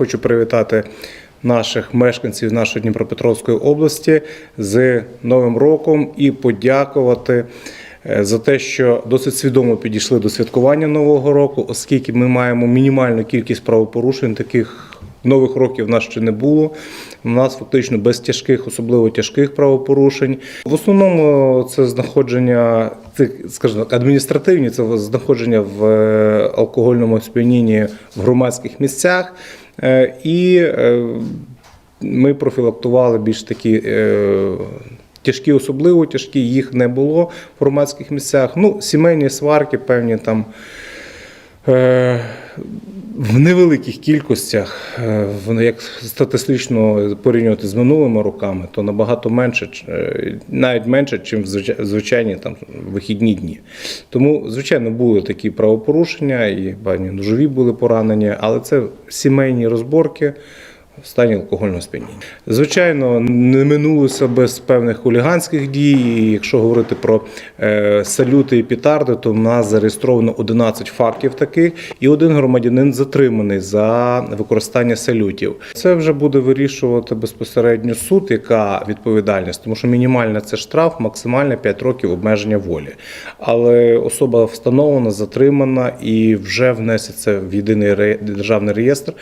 Хочу привітати наших мешканців нашої Дніпропетровської області з Новим роком і подякувати е, за те, що досить свідомо підійшли до святкування Нового року, оскільки ми маємо мінімальну кількість правопорушень таких. Нових років в нас ще не було. У нас фактично без тяжких, особливо тяжких правопорушень. В основному це знаходження, це, скажімо адміністративні, це знаходження в е, алкогольному сп'янінні в громадських місцях. Е, І е, ми профілактували більш такі. Тяжкі, особливо тяжкі, їх не було в громадських місцях. Ну, сімейні сварки, певні там в невеликих кількостях, е, як статистично порівнювати з минулими роками, то набагато менше, е, навіть менше, ніж в звичайні там вихідні дні. Тому, звичайно, були такі правопорушення, і бані ножові були поранені, але це сімейні розборки. В стані алкогольного сп'яніння. Звичайно, не минулося без певних хуліганських дій. І якщо говорити про е, салюти і петарди, то в нас зареєстровано 11 фактів таких, і один громадянин затриманий за використання салютів. Це вже буде вирішувати безпосередньо суд, яка відповідальність, тому що мінімальна це штраф, максимальна 5 років обмеження волі. Але особа встановлена, затримана і вже внесеться в єдиний державний реєстр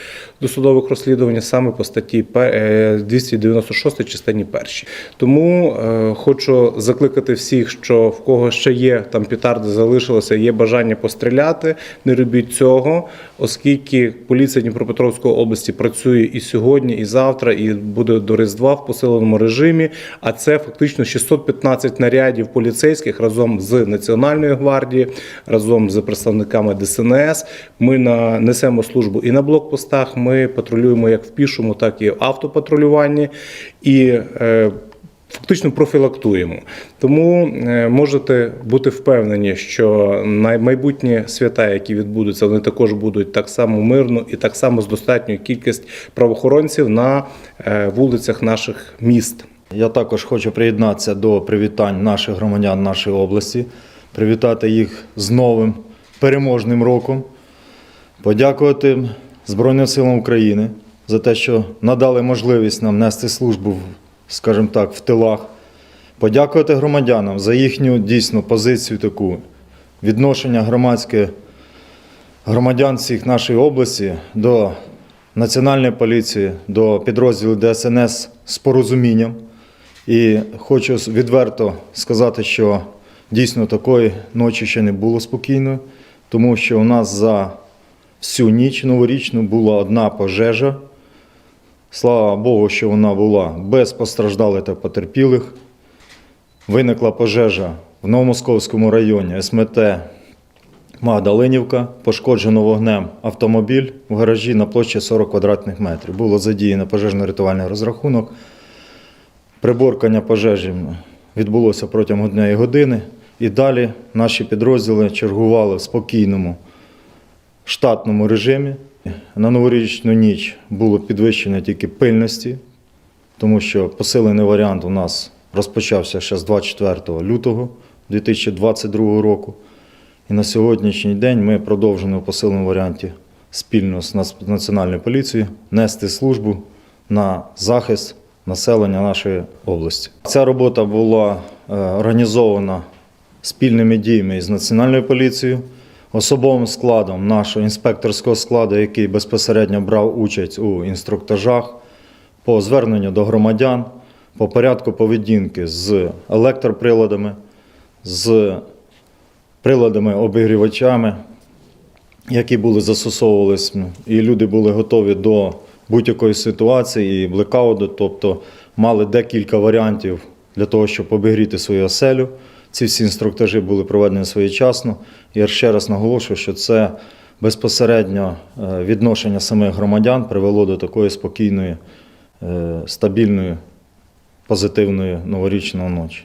досудових розслідувань саме по статті пе- е, 296 частині першій. Тому е, хочу закликати всіх, що в кого ще є там петарди залишилося, є бажання постріляти. Не робіть цього, оскільки поліція Дніпропетровської області працює і сьогодні, і завтра, і буде до Різдва в посиленому режимі. А це фактично 615 нарядів поліцейських разом з Національною гвардією, разом з представниками ДСНС. Ми на несемо службу і на блокпостах. Ми патрулюємо як в пішому, так і автопатрулюванні. І е, Фактично профілактуємо, тому е, можете бути впевнені, що майбутні свята, які відбудуться, вони також будуть так само мирно і так само з достатньою кількістю правоохоронців на е, вулицях наших міст. Я також хочу приєднатися до привітань наших громадян нашої області, привітати їх з новим переможним роком, подякувати Збройним силам України за те, що надали можливість нам нести службу, скажімо так, в тилах. Подякувати громадянам за їхню дійсну позицію таку відношення громадське громадян всіх нашої області до Національної поліції, до підрозділу ДСНС з порозумінням. І хочу відверто сказати, що дійсно такої ночі ще не було спокійної, тому що у нас за всю ніч новорічну була одна пожежа. Слава Богу, що вона була без постраждалих та потерпілих. Виникла пожежа в Новомосковському районі СМТ Магдалинівка. Пошкоджено вогнем автомобіль в гаражі на площі 40 квадратних метрів. Було задіяно пожежно-рятувальний розрахунок. Приборкання пожежі відбулося протягом однієї години. І далі наші підрозділи чергували в спокійному штатному режимі. На новорічну ніч було підвищено тільки пильності, тому що посилений варіант у нас розпочався ще з 24 лютого 2022 року. І на сьогоднішній день ми продовжуємо в посиленому варіанті спільно з Нац- Національною поліцією нести службу на захист населення нашої області. Ця робота була е, організована спільними діями із Національною поліцією, особовим складом нашого інспекторського складу, який безпосередньо брав участь у інструктажах по зверненню до громадян, по порядку поведінки з електроприладами, з приладами обігрівачами, які були застосовувались, і люди були готові до будь-якої ситуації і блекауту, тобто мали декілька варіантів для того, щоб обігріти свою оселю. Ці всі інструктажі були проведені своєчасно. Я ще раз наголошую, що це безпосередньо е, відношення самих громадян привело до такої спокійної, е, стабільної, позитивної новорічної ночі.